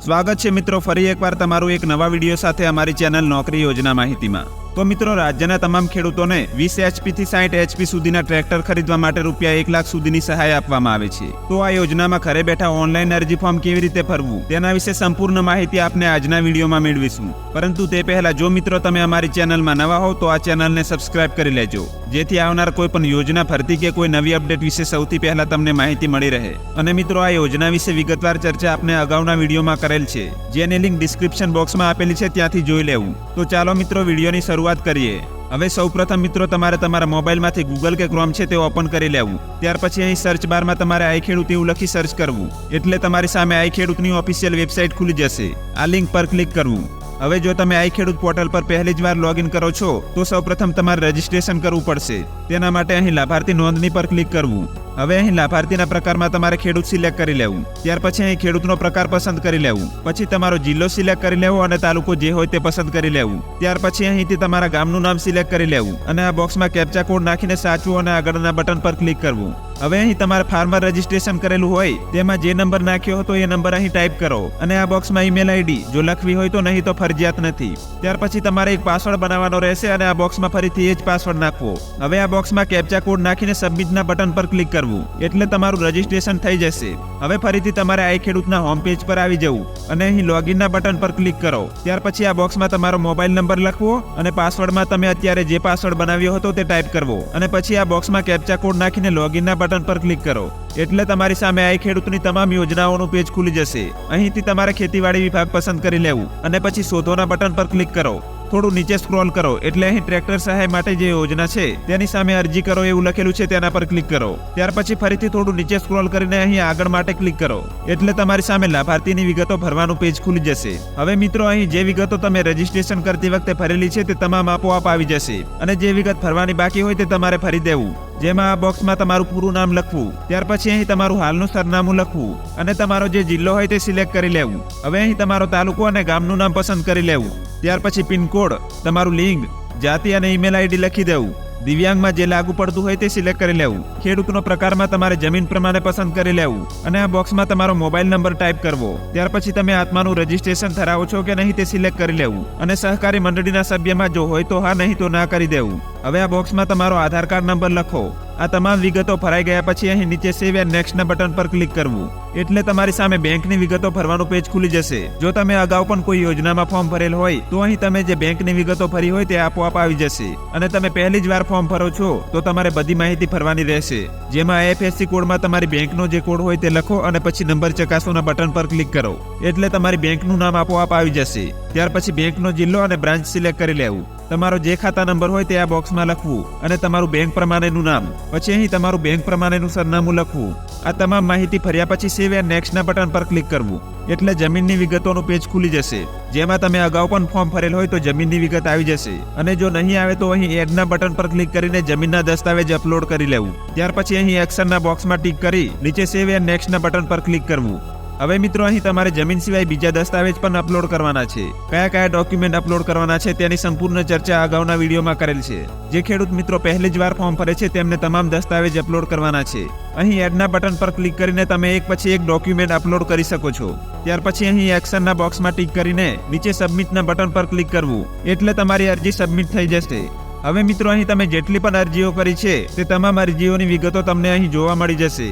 સ્વાગત છે મિત્રો, ફરી એકવાર તમારું એક નવા વીડિયો સાથે અમારી ચેનલ નોકરી યોજના માહિતીમાં. તો મિત્રો, રાજ્યના તમામ ખેડૂતોને વીસ એચપી થી સાઠ એચપી સુધીના ટ્રેક્ટર ખરીદવા માટે રૂપિયા એક લાખ સુધીની સહાય આપવામાં આવે છે. તો આ યોજનામાં ઘરે બેઠા ઓનલાઈન અરજી ફોર્મ કેવી રીતે ભરવું? તેના વિશે સંપૂર્ણ માહિતી આપને આજના વિડીયોમાં મેળવીશું. પરંતુ તે પહેલા, જો મિત્રો તમે અમારી ચેનલમાં નવા હો, તો આ ચેનલને સબસ્ક્રાઇબ કરી લેજો. જેથી આવનાર કોઈ પણ યોજના ભરતી કે કોઈ નવી અપડેટ વિશે સૌથી પહેલા તમને માહિતી મળી રહે. અને મિત્રો, આ યોજના વિશે વિગતવાર ચર્ચા આપને અગાઉના વિડીયોમાં કરેલ છે. જેની લિંક ડિસ્ક્રિપ્શન બોક્સમાં આપેલી છે, ત્યાંથી જોઈ લેવું. તો ચાલો મિત્રો, વિડીયોની શરૂઆત કરીએ. હવે સૌપ્રથમ મિત્રો, તમારે તમારા મોબાઈલમાંથી ગૂગલ કે ક્રોમ છે તે ઓપન કરી લેવું. ત્યાર પછી અહીં સર્ચ બારમાં તમારે આઈ ખેડૂત એવું લખી સર્ચ કરવું. એટલે તમારી સામે આઈ ખેડૂતની ઓફિશિયલ વેબસાઇટ ખુલી જશે. આ લિંક પર ક્લિક કરવું. હવે જો તમે આઈ ખેડૂત પોર્ટલ પર પહેલી જ વાર લોગિન કરો છો, તો સૌપ્રથમ તમારે રજીસ્ટ્રેશન કરવું પડશે. તેના માટે અહીં લાભાર્થી નોંધણી પર ક્લિક કરવું. હવે અહીં લાભાર્થીના પ્રકારમાં તમારે ખેડૂત સિલેક્ટ કરી લેવું. ત્યાર પછી અહીં ખેડૂતનો પ્રકાર પસંદ કરી લેવું. પછી તમારો જિલ્લો સિલેક્ટ કરી લેવો અને તાલુકો જે હોય તે પસંદ કરી લેવું. ત્યાર પછી અહીંથી તમારા ગામનું નામ સિલેક્ટ કરી લેવું અને આ બોક્સમાં કેપ્ચા કોડ નાખીને સાચવું અને આગળના બટન પર ક્લિક કરવું. હવે અહીં તમારે ફાર્મર રજીસ્ટ્રેશન કરેલું હોય, તેમાં જે નંબર નાખ્યો હતો એ નંબર અહીં ટાઈપ કરો અને આ બોક્સમાં ઈમેલ આઈડી, જો લખવી હોય તો નહીં તો ફરજિયાત નથી. ત્યાર પછી તમારે એક પાસવર્ડ બનાવવાનો રહેશે અને આ બોક્સમાં ફરીથી એ જ પાસવર્ડ નાખવો. હવે આ બોક્સમાં કેપ્ચા કોડ નાખીને સબમિટના બટન પર ક્લિક કરવું, એટલે તમારું રજીસ્ટ્રેશન થઈ જશે. હવે ફરીથી તમારે આઈ ખેડૂતના હોમ પેજ પર આવી જવું અને અહીં લોગિનના બટન પર ક્લિક કરો. ત્યાર પછી આ બોક્સમાં તમારો મોબાઈલ નંબર લખવો અને પાસવર્ડમાં તમે અત્યારે જે પાસવર્ડ બનાવ્યો હતો તે ટાઈપ કરવો. અને પછી આ બોક્સમાં કેપ્ચા કોડ નાખીને લોગિનના બટન પર ક્લિક કરો. એટલે તમારી સામે આઈ ખેડૂતની તમામ યોજનાઓનું પેજ ખુલી જશે. અહીંથી તમારે ખેતીવાડી વિભાગ પસંદ કરી લેવું અને પછી શોધોના બટન પર ક્લિક કરો. થોડું નીચે સ્ક્રોલ કરો એટલે અહીં ટ્રેક્ટર સહાય માટે જે યોજના છે, તેની સામે અરજી કરો એવું લખેલું છે તેના પર ક્લિક કરો. ત્યાર પછી ફરીથી થોડું નીચે સ્ક્રોલ કરીને અહીં આગળ માટે ક્લિક કરો. એટલે તમારી સામે લાભાર્થીની વિગતો ભરવાનું પેજ ખુલી જશે. હવે મિત્રો, અહીં જે વિગતો તમે રજીસ્ટ્રેશન કરતી વખતે ભરેલી છે તે તમામ આપોઆપ આવી જશે. અને જે વિગત ભરવાની બાકી હોય તે તમારે ભરી દેવું. જેમાં આ બોક્સમાં તમારું પૂરું નામ લખવું, ત્યાર પછી અહીં તમારું હાલનું સરનામું લખવું અને તમારો જે જિલ્લો હોય તે સિલેક્ટ કરી લેવું. હવે અહીં તમારો તાલુકો અને ગામનું નામ પસંદ કરી લેવું. ત્યાર પછી પિનકોડ, તમારું લિંગ, જાતિ અને ઈમેલ આઈડી લખી દેવું. દિવ્યાંગમાં જે લાગુ પડતું હોય તે સિલેક્ટ કરી લેવું. ખેડૂતનો પ્રકારમાં તમારે જમીન પ્રમાણે પસંદ કરી લેવું અને આ બોક્સમાં તમારો મોબાઈલ નંબર ટાઈપ કરવો. ત્યાર પછી તમે આત્માનું રજીસ્ટ્રેશન ધરાવો છો કે નહીં તે સિલેક્ટ કરી લેવું અને સહકારી મંડળીના સભ્યમાં જો હોય તો હા નહીં તો ના કરી દેવું. હવે આ બોક્સમાં તમારો આધાર કાર્ડ નંબર લખો. આ તમામ વિગતો ભરાઈ ગયા પછી અહીં નીચે સેવ એન્ડ નેક્સ્ટના બટન પર ક્લિક કરવું. એટલે તમારી સામે બેંકની વિગતો ભરવાનું પેજ ખુલી જશે. જો તમે અગાઉ પણ કોઈ યોજનામાં ફોર્મ ભરેલ હોય, તો અહીં તમે જે બેંકની વિગતો ભરી હોય તે આપોઆપ આવી જશે. અને તમે પહેલી જ વાર ફોર્મ ભરો છો, તો તમારે બધી માહિતી ભરવાની રહેશે. જેમાં આઈએફએસસી કોડમાં તમારી બેંકનો જે કોડ હોય તે લખો અને પછી નંબર ચકાસોના બટન પર ક્લિક કરો. એટલે તમારી બેંકનું નામ આપોઆપ આવી જશે. ત્યાર પછી બેંકનો જિલ્લો અને બ્રાન્ચ સિલેક્ટ કરી લેવું. તમારો જે ખાતા નંબર હોય તે આ બોક્સમાં લખવું અને તમારું બેંક પ્રમાણેનું નામ. પછી અહીં તમારું બેંક પ્રમાણેનું સરનામું લખવું. આ તમામ માહિતી ફર્યા પછી સેવ એન્ડ નેક્સ્ટના બટન પર ક્લિક કરવું. એટલે જમીનની વિગતોનું પેજ ખુલી જશે. જેમાં તમે અગાઉ પણ ફોર્મ ભરેલ હોય તો જમીનની વિગત આવી જશે. અને જો નહીં આવે તો અહીં એડના બટન પર ક્લિક કરીને જમીનના દસ્તાવેજ અપલોડ કરી લેવું. ત્યાર પછી અહીં એક્શનના બોક્સમાં ટીક કરી નીચે સેવ એન્ડ નેક્સ્ટના બટન પર ક્લિક કરવું. હવે મિત્રો, અહીં તમારે જમીન સિવાય બીજા દસ્તાવેજ પણ અપલોડ કરવાના છે. કયા કયા ડોક્યુમેન્ટ અપલોડ કરવાના છે તેની સંપૂર્ણ ચર્ચા અગાઉના વિડીયોમાં કરેલ છે. જે ખેડૂત મિત્રો પહેલી જ વાર ફોર્મ ભરે છે તેમને તમામ દસ્તાવેજ અપલોડ કરવાના છે. અહીં એડના બટન પર ક્લિક કરીને તમે એક પછી એક ડોક્યુમેન્ટ અપલોડ કરી શકો છો. ત્યાર પછી અહીં એક્શનના બોક્સમાં ટીક કરીને નીચે સબમિટના બટન પર ક્લિક કરવું. એટલે તમારી અરજી સબમિટ થઈ જશે. હવે મિત્રો, અહીં તમે જેટલી પણ અરજીઓ કરી છે તે તમામ અરજીઓની વિગતો તમને અહીં જોવા મળી જશે.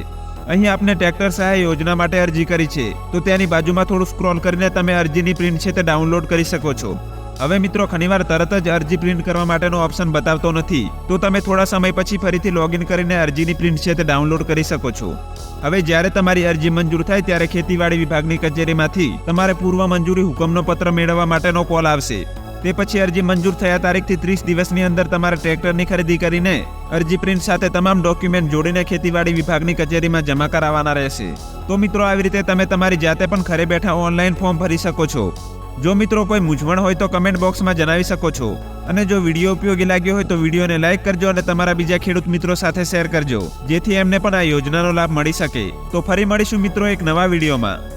અહીં આપને ટ્રેક્ટર સહાય યોજના માટે અરજી કરી છે. તો તેની બાજુમાં થોડું સ્ક્રોલ કરીને તમે અરજીની પ્રિન્ટ છે તે ડાઉનલોડ કરી શકો છો. હવે મિત્રો, ઘણીવાર તરત જ અરજી પ્રિન્ટ કરવા માટેનો ઓપ્શન બતાવતો નથી. તો તમે થોડા સમય પછી ફરીથી લોગિન કરીને અરજીની પ્રિન્ટ છે તે ડાઉનલોડ કરી શકો છો. હવે જ્યારે તમારી અરજી મંજૂર થાય ત્યારે ખેતીવાડી વિભાગની કચેરીમાંથી તમારે પૂર્વ મંજૂરી હુકમનો પત્ર મેળવવા માટેનો કોલ આવશે. તે પછી અરજી મંજૂર થયા તારીખથી ત્રીસ દિવસની અંદર તમારે ટ્રેક્ટરની ખરીદી કરીને અરજી પ્રિન્ટ સાથે તમામ ડોક્યુમેન્ટ જોડીને ખેતીવાડી વિભાગની કચેરીમાં જમા કરાવવાના રહેશે. તો મિત્રો, આવી રીતે તમે તમારી જાતે પણ ઘરે બેઠા ઓનલાઈન ફોર્મ ભરી શકો છો. જો મિત્રો કોઈ મૂંઝવણ હોય તો કમેન્ટ બોક્સમાં જણાવી શકો છો. અને જો વીડિયો ઉપયોગી લાગ્યો હોય તો વિડીયોને લાઇક કરજો અને તમારા બીજા ખેડૂત મિત્રો સાથે શેર કરજો. જેથી એમને પણ આ યોજનાનો લાભ મળી શકે. તો ફરી મળીશું મિત્રો એક નવા વિડીયોમાં.